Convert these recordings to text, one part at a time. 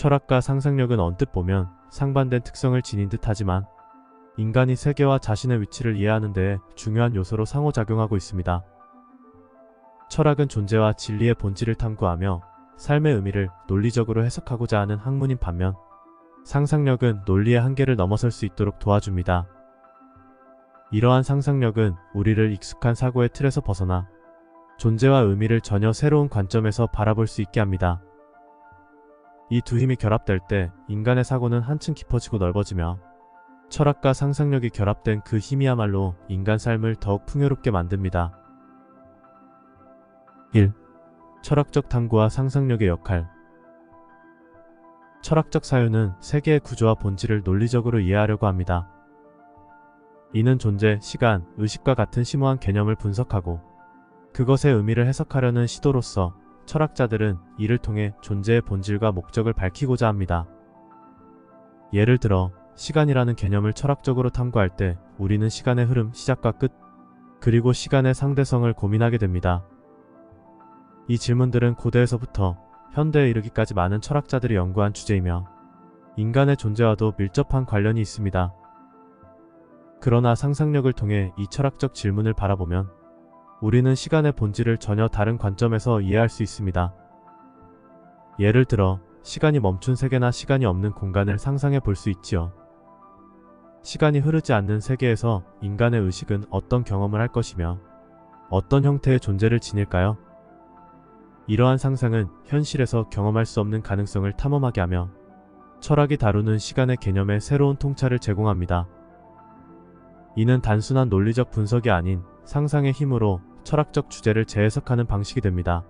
철학과 상상력은 언뜻 보면 상반된 특성을 지닌 듯 하지만 인간이 세계와 자신의 위치를 이해하는 데 중요한 요소로 상호작용하고 있습니다. 철학은 존재와 진리의 본질을 탐구하며 삶의 의미를 논리적으로 해석하고자 하는 학문인 반면 상상력은 논리의 한계를 넘어설 수 있도록 도와줍니다. 이러한 상상력은 우리를 익숙한 사고의 틀에서 벗어나 존재와 의미를 전혀 새로운 관점에서 바라볼 수 있게 합니다. 이 두 힘이 결합될 때 인간의 사고는 한층 깊어지고 넓어지며 철학과 상상력이 결합된 그 힘이야말로 인간 삶을 더욱 풍요롭게 만듭니다. 1. 철학적 탐구와 상상력의 역할 철학적 사유는 세계의 구조와 본질을 논리적으로 이해하려고 합니다. 이는 존재, 시간, 의식과 같은 심오한 개념을 분석하고 그것의 의미를 해석하려는 시도로서 철학자들은 이를 통해 존재의 본질과 목적을 밝히고자 합니다. 예를 들어 시간이라는 개념을 철학적으로 탐구할 때 우리는 시간의 흐름, 시작과 끝, 그리고 시간의 상대성을 고민하게 됩니다. 이 질문들은 고대에서부터 현대에 이르기까지 많은 철학자들이 연구한 주제이며 인간의 존재와도 밀접한 관련이 있습니다. 그러나 상상력을 통해 이 철학적 질문을 바라보면 우리는 시간의 본질을 전혀 다른 관점에서 이해할 수 있습니다. 예를 들어 시간이 멈춘 세계나 시간이 없는 공간을 상상해 볼 수 있지요. 시간이 흐르지 않는 세계에서 인간의 의식은 어떤 경험을 할 것이며 어떤 형태의 존재를 지닐까요? 이러한 상상은 현실에서 경험할 수 없는 가능성을 탐험하게 하며 철학이 다루는 시간의 개념에 새로운 통찰을 제공합니다. 이는 단순한 논리적 분석이 아닌 상상의 힘으로 철학적 주제를 재해석하는 방식이 됩니다.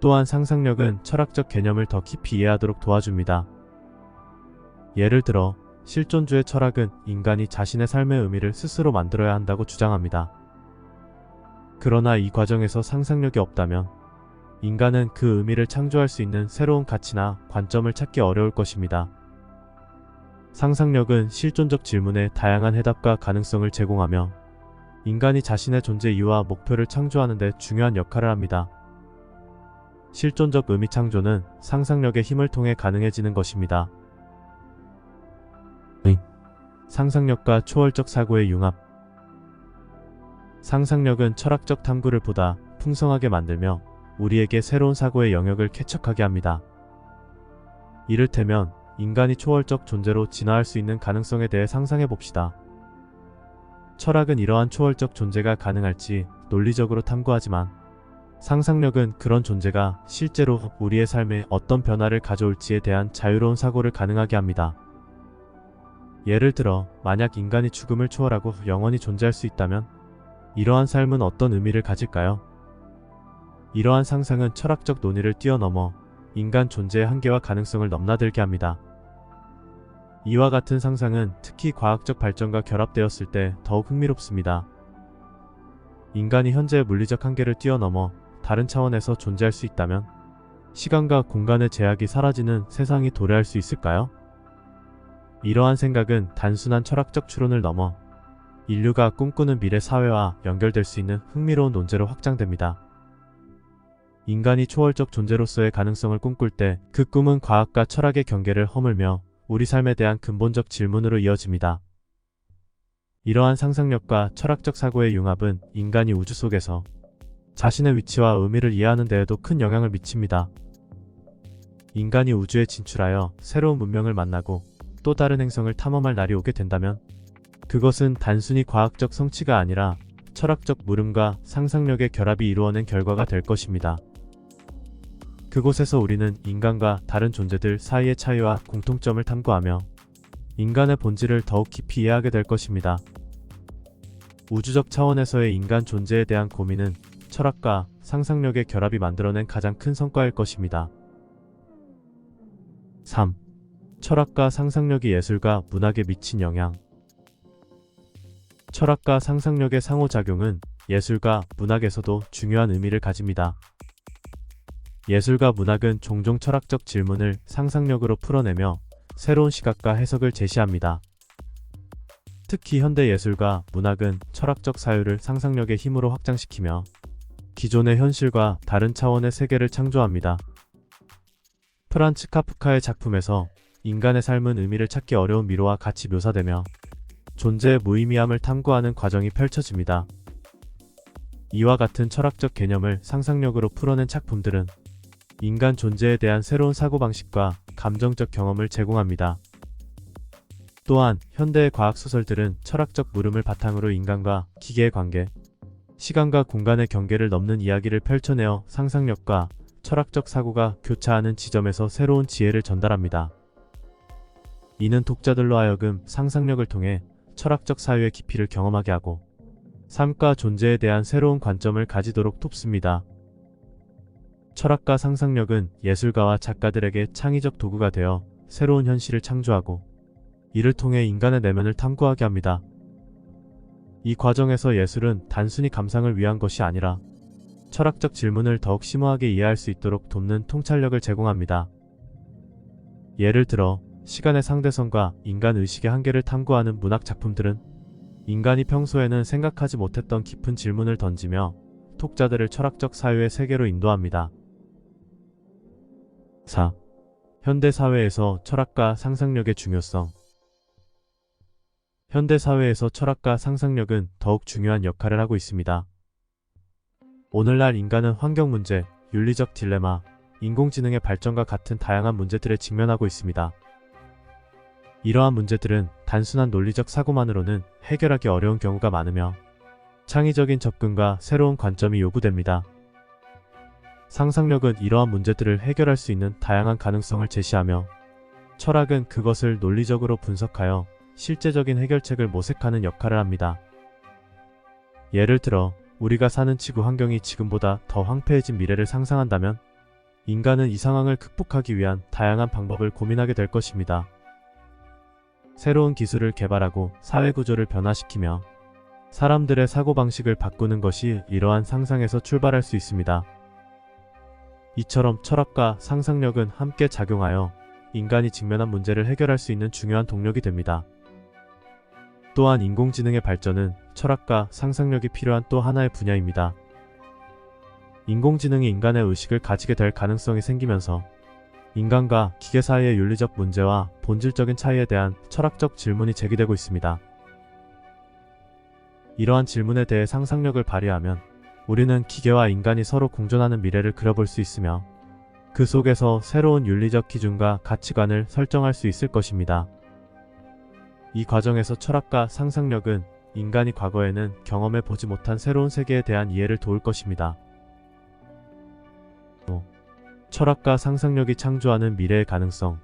또한 상상력은 철학적 개념을 더 깊이 이해하도록 도와줍니다. 예를 들어 실존주의 철학은 인간이 자신의 삶의 의미를 스스로 만들어야 한다고 주장합니다. 그러나 이 과정에서 상상력이 없다면 인간은 그 의미를 창조할 수 있는 새로운 가치나 관점을 찾기 어려울 것입니다. 상상력은 실존적 질문에 다양한 해답과 가능성을 제공하며 인간이 자신의 존재 이유와 목표를 창조하는 데 중요한 역할을 합니다. 실존적 의미 창조는 상상력의 힘을 통해 가능해지는 것입니다. 의. 상상력과 초월적 사고의 융합 상상력은 철학적 탐구를 보다 풍성하게 만들며 우리에게 새로운 사고의 영역을 개척하게 합니다. 이를테면 인간이 초월적 존재로 진화할 수 있는 가능성에 대해 상상해 봅시다. 철학은 이러한 초월적 존재가 가능할지 논리적으로 탐구하지만 상상력은 그런 존재가 실제로 우리의 삶에 어떤 변화를 가져올지에 대한 자유로운 사고를 가능하게 합니다. 예를 들어 만약 인간이 죽음을 초월하고 영원히 존재할 수 있다면 이러한 삶은 어떤 의미를 가질까요? 이러한 상상은 철학적 논의를 뛰어넘어 인간 존재의 한계와 가능성을 넘나들게 합니다. 이와 같은 상상은 특히 과학적 발전과 결합되었을 때 더욱 흥미롭습니다. 인간이 현재의 물리적 한계를 뛰어넘어 다른 차원에서 존재할 수 있다면 시간과 공간의 제약이 사라지는 세상이 도래할 수 있을까요? 이러한 생각은 단순한 철학적 추론을 넘어 인류가 꿈꾸는 미래 사회와 연결될 수 있는 흥미로운 논제로 확장됩니다. 인간이 초월적 존재로서의 가능성을 꿈꿀 때 그 꿈은 과학과 철학의 경계를 허물며 우리 삶에 대한 근본적 질문으로 이어집니다. 이러한 상상력과 철학적 사고의 융합은 인간이 우주 속에서 자신의 위치와 의미를 이해하는 데에도 큰 영향을 미칩니다. 인간이 우주에 진출하여 새로운 문명을 만나고 또 다른 행성을 탐험할 날이 오게 된다면 그것은 단순히 과학적 성취가 아니라 철학적 물음과 상상력의 결합이 이루어낸 결과가 될 것입니다. 그곳에서 우리는 인간과 다른 존재들 사이의 차이와 공통점을 탐구하며 인간의 본질을 더욱 깊이 이해하게 될 것입니다. 우주적 차원에서의 인간 존재에 대한 고민은 철학과 상상력의 결합이 만들어낸 가장 큰 성과일 것입니다. 3. 철학과 상상력이 예술과 문학에 미친 영향 철학과 상상력의 상호작용은 예술과 문학에서도 중요한 의미를 가집니다. 예술과 문학은 종종 철학적 질문을 상상력으로 풀어내며 새로운 시각과 해석을 제시합니다. 특히 현대 예술과 문학은 철학적 사유를 상상력의 힘으로 확장시키며 기존의 현실과 다른 차원의 세계를 창조합니다. 프란츠 카프카의 작품에서 인간의 삶은 의미를 찾기 어려운 미로와 같이 묘사되며 존재의 무의미함을 탐구하는 과정이 펼쳐집니다. 이와 같은 철학적 개념을 상상력으로 풀어낸 작품들은 인간 존재에 대한 새로운 사고방식과 감정적 경험을 제공합니다. 또한 현대의 과학 소설들은 철학적 물음을 바탕으로 인간과 기계의 관계, 시간과 공간의 경계를 넘는 이야기를 펼쳐내어 상상력과 철학적 사고가 교차하는 지점에서 새로운 지혜를 전달합니다. 이는 독자들로 하여금 상상력을 통해 철학적 사유의 깊이를 경험하게 하고 삶과 존재에 대한 새로운 관점을 가지도록 돕습니다. 철학과 상상력은 예술가와 작가들에게 창의적 도구가 되어 새로운 현실을 창조하고 이를 통해 인간의 내면을 탐구하게 합니다. 이 과정에서 예술은 단순히 감상을 위한 것이 아니라 철학적 질문을 더욱 심오하게 이해할 수 있도록 돕는 통찰력을 제공합니다. 예를 들어 시간의 상대성과 인간 의식의 한계를 탐구하는 문학 작품들은 인간이 평소에는 생각하지 못했던 깊은 질문을 던지며 독자들을 철학적 사유의 세계로 인도합니다. 4. 현대 사회에서 철학과 상상력의 중요성 현대 사회에서 철학과 상상력은 더욱 중요한 역할을 하고 있습니다. 오늘날 인간은 환경 문제, 윤리적 딜레마, 인공지능의 발전과 같은 다양한 문제들에 직면하고 있습니다. 이러한 문제들은 단순한 논리적 사고만으로는 해결하기 어려운 경우가 많으며 창의적인 접근과 새로운 관점이 요구됩니다. 상상력은 이러한 문제들을 해결할 수 있는 다양한 가능성을 제시하며 철학은 그것을 논리적으로 분석하여 실제적인 해결책을 모색하는 역할을 합니다. 예를 들어 우리가 사는 지구 환경이 지금보다 더 황폐해진 미래를 상상한다면 인간은 이 상황을 극복하기 위한 다양한 방법을 고민하게 될 것입니다. 새로운 기술을 개발하고 사회 구조를 변화시키며 사람들의 사고방식을 바꾸는 것이 이러한 상상에서 출발할 수 있습니다. 이처럼 철학과 상상력은 함께 작용하여 인간이 직면한 문제를 해결할 수 있는 중요한 동력이 됩니다. 또한 인공지능의 발전은 철학과 상상력이 필요한 또 하나의 분야입니다. 인공지능이 인간의 의식을 가지게 될 가능성이 생기면서 인간과 기계 사이의 윤리적 문제와 본질적인 차이에 대한 철학적 질문이 제기되고 있습니다. 이러한 질문에 대해 상상력을 발휘하면 우리는 기계와 인간이 서로 공존하는 미래를 그려볼 수 있으며 그 속에서 새로운 윤리적 기준과 가치관을 설정할 수 있을 것입니다. 이 과정에서 철학과 상상력은 인간이 과거에는 경험해 보지 못한 새로운 세계에 대한 이해를 도울 것입니다. 또, 철학과 상상력이 창조하는 미래의 가능성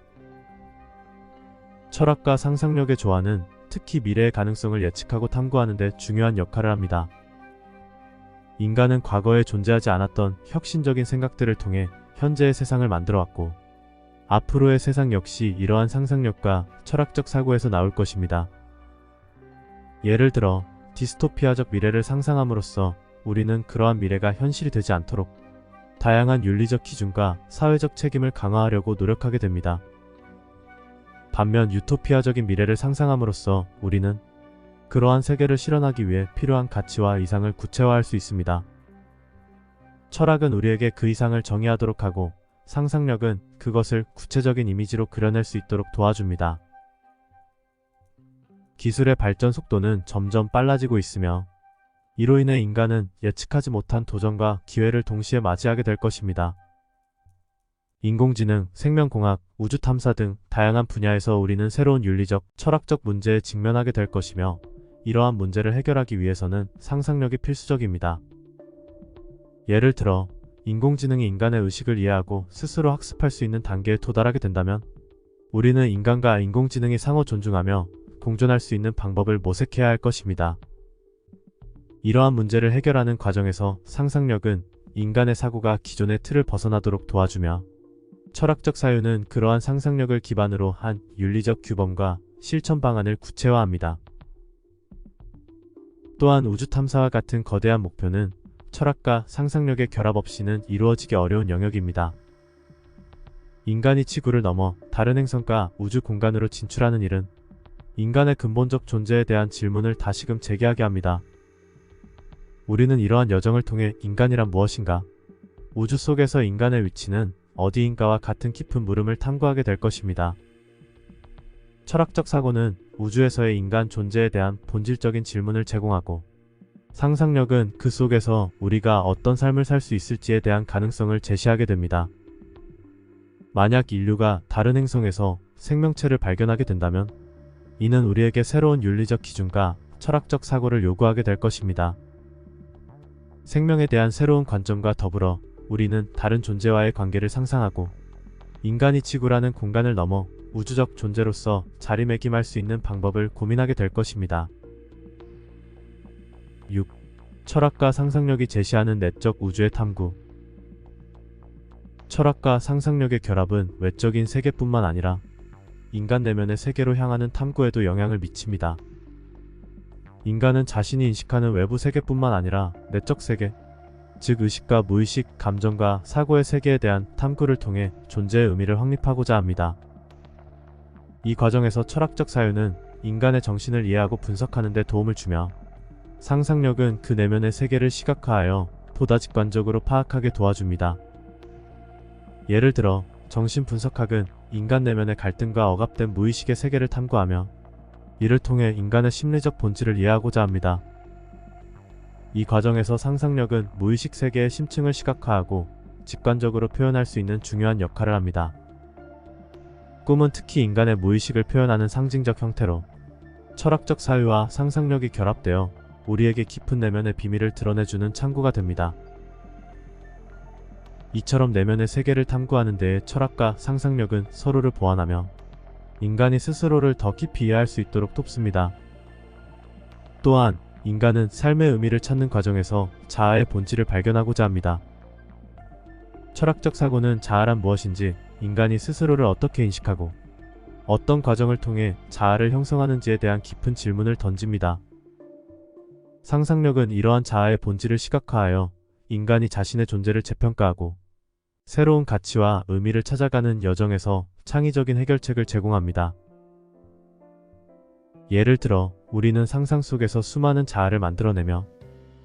철학과 상상력의 조화는 특히 미래의 가능성을 예측하고 탐구하는 데 중요한 역할을 합니다. 인간은 과거에 존재하지 않았던 혁신적인 생각들을 통해 현재의 세상을 만들어 왔고 앞으로의 세상 역시 이러한 상상력과 철학적 사고에서 나올 것입니다. 예를 들어 디스토피아적 미래를 상상함으로써 우리는 그러한 미래가 현실이 되지 않도록 다양한 윤리적 기준과 사회적 책임을 강화하려고 노력하게 됩니다. 반면 유토피아적인 미래를 상상함으로써 우리는 그러한 세계를 실현하기 위해 필요한 가치와 이상을 구체화할 수 있습니다. 철학은 우리에게 그 이상을 정의하도록 하고 상상력은 그것을 구체적인 이미지로 그려낼 수 있도록 도와줍니다. 기술의 발전 속도는 점점 빨라지고 있으며 이로 인해 인간은 예측하지 못한 도전과 기회를 동시에 맞이하게 될 것입니다. 인공지능, 생명공학, 우주탐사 등 다양한 분야에서 우리는 새로운 윤리적, 철학적 문제에 직면하게 될 것이며 이러한 문제를 해결하기 위해서는 상상력이 필수적입니다. 예를 들어 인공지능이 인간의 의식을 이해하고 스스로 학습할 수 있는 단계에 도달하게 된다면 우리는 인간과 인공지능이 상호 존중하며 공존할 수 있는 방법을 모색해야 할 것입니다. 이러한 문제를 해결하는 과정에서 상상력은 인간의 사고가 기존의 틀을 벗어나도록 도와주며 철학적 사유는 그러한 상상력을 기반으로 한 윤리적 규범과 실천 방안을 구체화합니다. 또한 우주 탐사와 같은 거대한 목표는 철학과 상상력의 결합 없이는 이루어지기 어려운 영역입니다. 인간이 지구를 넘어 다른 행성과 우주 공간으로 진출하는 일은 인간의 근본적 존재에 대한 질문을 다시금 제기하게 합니다. 우리는 이러한 여정을 통해 인간이란 무엇인가? 우주 속에서 인간의 위치는 어디인가와 같은 깊은 물음을 탐구하게 될 것입니다. 철학적 사고는 우주에서의 인간 존재에 대한 본질적인 질문을 제공하고 상상력은 그 속에서 우리가 어떤 삶을 살 수 있을지에 대한 가능성을 제시하게 됩니다. 만약 인류가 다른 행성에서 생명체를 발견하게 된다면 이는 우리에게 새로운 윤리적 기준과 철학적 사고를 요구하게 될 것입니다. 생명에 대한 새로운 관점과 더불어 우리는 다른 존재와의 관계를 상상하고 인간이 지구라는 공간을 넘어 우주적 존재로서 자리매김할 수 있는 방법을 고민하게 될 것입니다. 6. 철학과 상상력이 제시하는 내적 우주의 탐구 철학과 상상력의 결합은 외적인 세계뿐만 아니라 인간 내면의 세계로 향하는 탐구에도 영향을 미칩니다. 인간은 자신이 인식하는 외부 세계뿐만 아니라 내적 세계, 즉 의식과 무의식, 감정과 사고의 세계에 대한 탐구를 통해 존재의 의미를 확립하고자 합니다. 이 과정에서 철학적 사유는 인간의 정신을 이해하고 분석하는 데 도움을 주며 상상력은 그 내면의 세계를 시각화하여 보다 직관적으로 파악하게 도와줍니다. 예를 들어 정신 분석학은 인간 내면의 갈등과 억압된 무의식의 세계를 탐구하며 이를 통해 인간의 심리적 본질을 이해하고자 합니다. 이 과정에서 상상력은 무의식 세계의 심층을 시각화하고 직관적으로 표현할 수 있는 중요한 역할을 합니다. 꿈은 특히 인간의 무의식을 표현하는 상징적 형태로 철학적 사유와 상상력이 결합되어 우리에게 깊은 내면의 비밀을 드러내주는 창구가 됩니다. 이처럼 내면의 세계를 탐구하는 데에 철학과 상상력은 서로를 보완하며 인간이 스스로를 더 깊이 이해할 수 있도록 돕습니다. 또한 인간은 삶의 의미를 찾는 과정에서 자아의 본질을 발견하고자 합니다. 철학적 사고는 자아란 무엇인지 인간이 스스로를 어떻게 인식하고 어떤 과정을 통해 자아를 형성하는지에 대한 깊은 질문을 던집니다. 상상력은 이러한 자아의 본질을 시각화하여 인간이 자신의 존재를 재평가하고 새로운 가치와 의미를 찾아가는 여정에서 창의적인 해결책을 제공합니다. 예를 들어 우리는 상상 속에서 수많은 자아를 만들어내며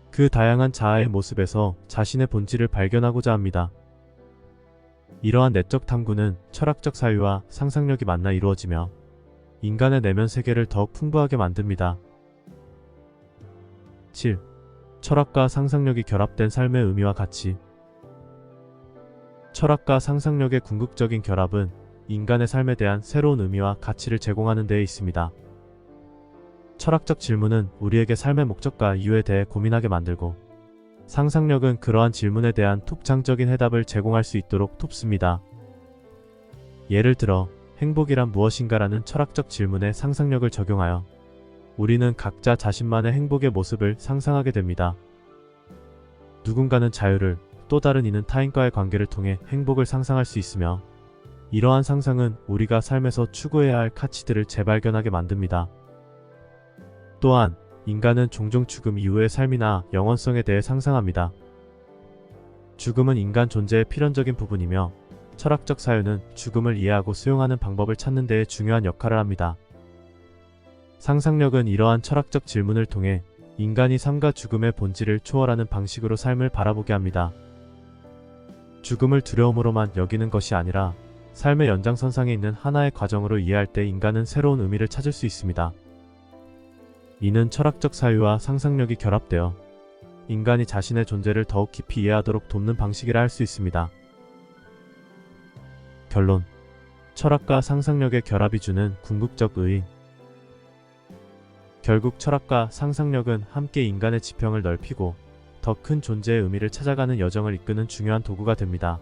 그 다양한 자아의 모습에서 자신의 본질을 발견하고자 합니다. 이러한 내적 탐구는 철학적 사유와 상상력이 만나 이루어지며 인간의 내면 세계를 더욱 풍부하게 만듭니다. 7. 철학과 상상력이 결합된 삶의 의미와 가치 철학과 상상력의 궁극적인 결합은 인간의 삶에 대한 새로운 의미와 가치를 제공하는 데에 있습니다. 철학적 질문은 우리에게 삶의 목적과 이유에 대해 고민하게 만들고 상상력은 그러한 질문에 대한 독창적인 해답을 제공할 수 있도록 돕습니다. 예를 들어 행복이란 무엇인가라는 철학적 질문에 상상력을 적용하여 우리는 각자 자신만의 행복의 모습을 상상하게 됩니다. 누군가는 자유를, 또 다른 이는 타인과의 관계를 통해 행복을 상상할 수 있으며 이러한 상상은 우리가 삶에서 추구해야 할 가치들을 재발견하게 만듭니다. 또한 인간은 종종 죽음 이후의 삶이나 영원성에 대해 상상합니다. 죽음은 인간 존재의 필연적인 부분이며 철학적 사유는 죽음을 이해하고 수용하는 방법을 찾는 데에 중요한 역할을 합니다. 상상력은 이러한 철학적 질문을 통해 인간이 삶과 죽음의 본질을 초월하는 방식으로 삶을 바라보게 합니다. 죽음을 두려움으로만 여기는 것이 아니라 삶의 연장선상에 있는 하나의 과정으로 이해할 때 인간은 새로운 의미를 찾을 수 있습니다. 이는 철학적 사유와 상상력이 결합되어 인간이 자신의 존재를 더욱 깊이 이해하도록 돕는 방식이라 할 수 있습니다. 결론 철학과 상상력의 결합이 주는 궁극적 의의 결국 철학과 상상력은 함께 인간의 지평을 넓히고 더 큰 존재의 의미를 찾아가는 여정을 이끄는 중요한 도구가 됩니다.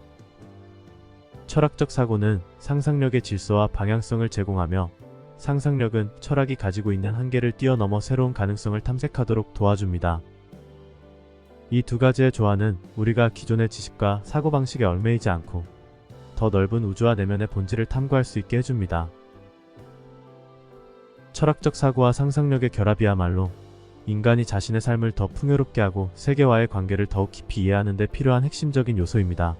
철학적 사고는 상상력의 질서와 방향성을 제공하며 상상력은 철학이 가지고 있는 한계를 뛰어넘어 새로운 가능성을 탐색하도록 도와줍니다. 이 두 가지의 조화는 우리가 기존의 지식과 사고방식에 얽매이지 않고 더 넓은 우주와 내면의 본질을 탐구할 수 있게 해줍니다. 철학적 사고와 상상력의 결합이야말로 인간이 자신의 삶을 더 풍요롭게 하고 세계와의 관계를 더욱 깊이 이해하는 데 필요한 핵심적인 요소입니다.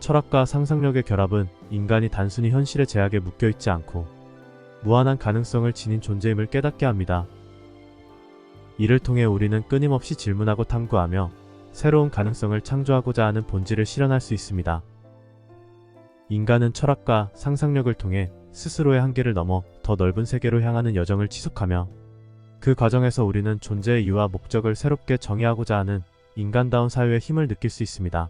철학과 상상력의 결합은 인간이 단순히 현실의 제약에 묶여 있지 않고 무한한 가능성을 지닌 존재임을 깨닫게 합니다. 이를 통해 우리는 끊임없이 질문하고 탐구하며 새로운 가능성을 창조하고자 하는 본질을 실현할 수 있습니다. 인간은 철학과 상상력을 통해 스스로의 한계를 넘어 더 넓은 세계로 향하는 여정을 지속하며 그 과정에서 우리는 존재의 이유와 목적을 새롭게 정의하고자 하는 인간다운 사유의 힘을 느낄 수 있습니다.